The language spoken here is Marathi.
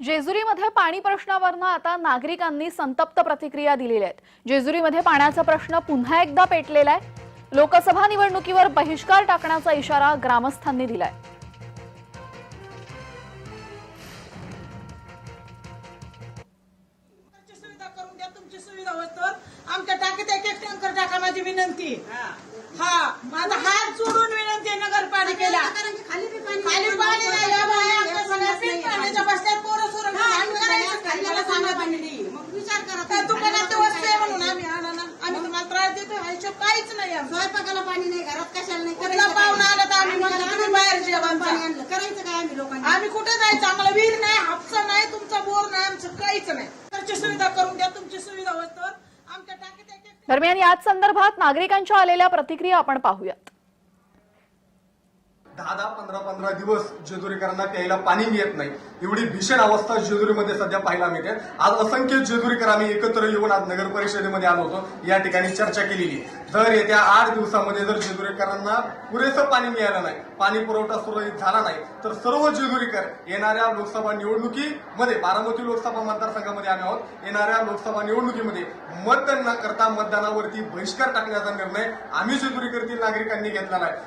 जेजुरीमध्ये पाणी प्रश्नावरनं आता नागरिकांनी संतप्त प्रतिक्रिया दिलेल्या आहेत. जेजुरीमध्ये पाण्याचा प्रश्न पुन्हा एकदा पेटलेला आहे. लोकसभा निवडणुकीवर बहिष्कार टाकण्याचा इशारा ग्रामस्थांनी दिलाय. तुमची सुविधा करून द्या तुमची सुविधा होत तर. आमच्या टाकीत एक एक टँकर टाका माझी विनंती. हा माझा हात जोडून विनंती आहे नगरपालिकेला खाली बी पाणी खाली पाणी नाही या बाया आमच्या सगळ्या पीठ पाण्याच्या बसत्यात पोरं सोरं हा, आम्ही करायचं काय? मला सांगा पाणी मग विचार करा त्या तुम्ही. दुकानात वस्तू आहे म्हणून आम्ही आणा ना. आम्ही तुम्हाला त्रास देतो हा हिशोब काहीच नाही आमचा. स्वयंपाकाला पाणी नाही घरात कशाला नाही कुठला करायचं पाहुणा काय? आला तर आम्ही म्हणतो तुम्ही बाहेर जेवा पाणी आमचा. आणलं. करायचं काय आम्ही लोकांनी आम्ही कुठे जायचं आम्हाला विहीर नाही हापसा नाही तुमचा बोर नाही आमचं काहीच नाही सुविधा करून द्या तुमची सुविधा होत तर आमच्या टाकीत एक एक दरम्यान याच संदर्भात नागरिकांच्या आलेल्या प्रतिक्रिया आपण पाहूयात दहा दहा पंधरा पंधरा दिवस जेजुरीकरांना प्यायला पाणी मिळत नाही. एवढी भीषण अवस्था जेजुरीमध्ये सध्या पाहायला मिळते. आज असंख्य जेजुरीकर आम्ही एकत्र येऊन आज नगर परिषदेमध्ये आलो होतो. या ठिकाणी चर्चा केलेली जर येत्या आठ दिवसामध्ये जर जेजुरीकरांना पुरेसं पाणी मिळालं नाही पाणी पुरवठा सुरळीत झाला नाही तर सर्व जेजुरीकर येणाऱ्या लोकसभा निवडणुकीमध्ये बारामती लोकसभा मतदारसंघामध्ये आम्ही आहोत. येणाऱ्या लोकसभा निवडणुकीमध्ये मतदान न करता मतदानावरती बहिष्कार टाकण्याचा निर्णय आम्ही जेजुरीकरतील नागरिकांनी घेतलेला आहे.